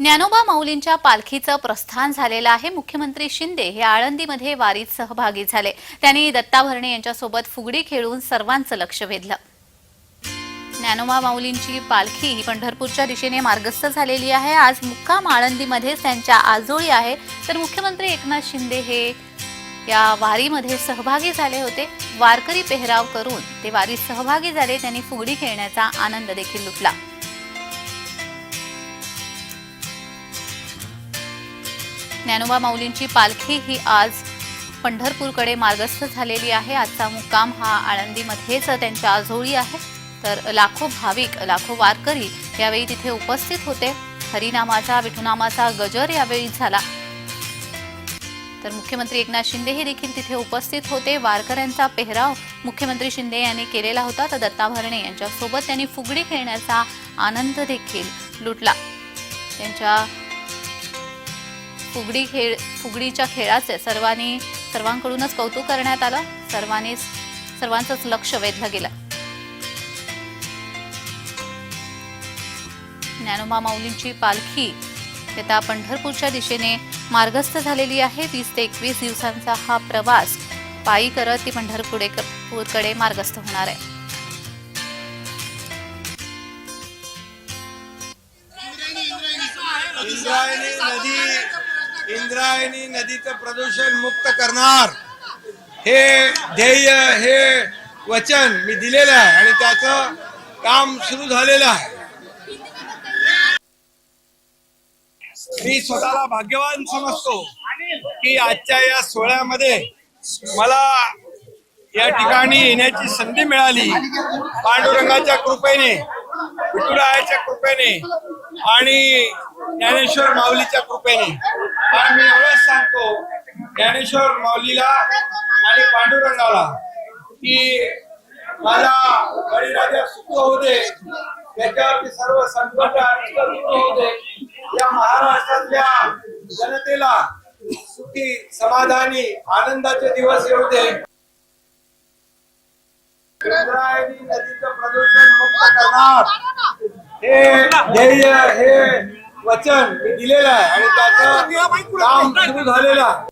ज्ञानोबा माऊलींच्या पालखीचं प्रस्थान झालेलं आहे. मुख्यमंत्री शिंदे हे आळंदीमध्ये वारीत सहभागी झाले. त्यांनी दत्ता भरणे यांच्यासोबत फुगडी खेळून सर्वांचं लक्ष वेधलं. ज्ञानोबा माऊलींची पालखी ही पंढरपूरच्या दिशेने मार्गस्थ झालेली आहे. आज मुक्काम आळंदीमध्येच त्यांच्या आजोळी आहे. तर मुख्यमंत्री एकनाथ शिंदे हे या वारीमध्ये सहभागी झाले होते. वारकरी पेहराव करून ते वारीत सहभागी झाले. त्यांनी फुगडी खेळण्याचा आनंद देखील लुटला. ज्ञानोबा माऊलींची पालखी ही आज पंढरपूरकडे मार्गस्थ झालेली आहे. आजचा मुक्काम हा आळंदीमध्येच त्यांच्या आजोळी आहे. तर लाखो भाविक लाखो वारकरी यावेळी तिथे उपस्थित होते. हरिनामाचा विठुनामाचा गजर यावेळी झाला. तर मुख्यमंत्री एकनाथ शिंदे हे देखील तिथे उपस्थित होते. वारकऱ्यांचा पेहराव मुख्यमंत्री शिंदे यांनी केलेला होता. तर दत्ता भरणे यांच्यासोबत त्यांनी फुगडी खेळण्याचा आनंद देखील लुटला. त्यांच्या फुगडी खेळ फुगडीच्या खेळाचे सर्वांनी सर्वांकडूनच कौतुक करण्यात आलं. सर्वांनी सर्वांचंच लक्ष वेधलं गेलं. ज्ञानोबा माऊलींची पालखी आता पंढरपूरच्या दिशेने मार्गस्थ झालेली आहे. वीस ते एकवीस दिवसांचा हा प्रवास पायी करत ती पंढरपूरकडे मार्गस्थ होणार आहे. इंद्रायणी नदी. इंद्रायणी नदीचं प्रदूषण मुक्त करणार. हे ध्येय हे वचन मी दिलेलं आहे आणि त्याचं काम सुरू झालेलं आहे. मी स्वतःला भाग्यवान समजतो की आजच्या या सोहळ्यामध्ये मला या ठिकाणी येण्याची संधी मिळाली. पांडुरंगाच्या कृपेने विठुरायाच्या कृपेने आणि ज्ञानेश्वर माऊलीच्या कृपेने. आणि मी एवढंच सांगतो ज्ञानेश्वर माऊलीला आणि पांडुरंगाला की माझा बळीराजा सुख होते त्याच्यावरती सर्व संकट होते या महाराष्ट्रातल्या जनतेला सुखी समाधानी आनंदाचे दिवस येऊ दे. इंद्रायणी नदीचं प्रदूषण मुक्त करणार. हे ध्येय हे वचन मी दिलेलं आहे आणि त्याचं काम सुरू झालेलं आहे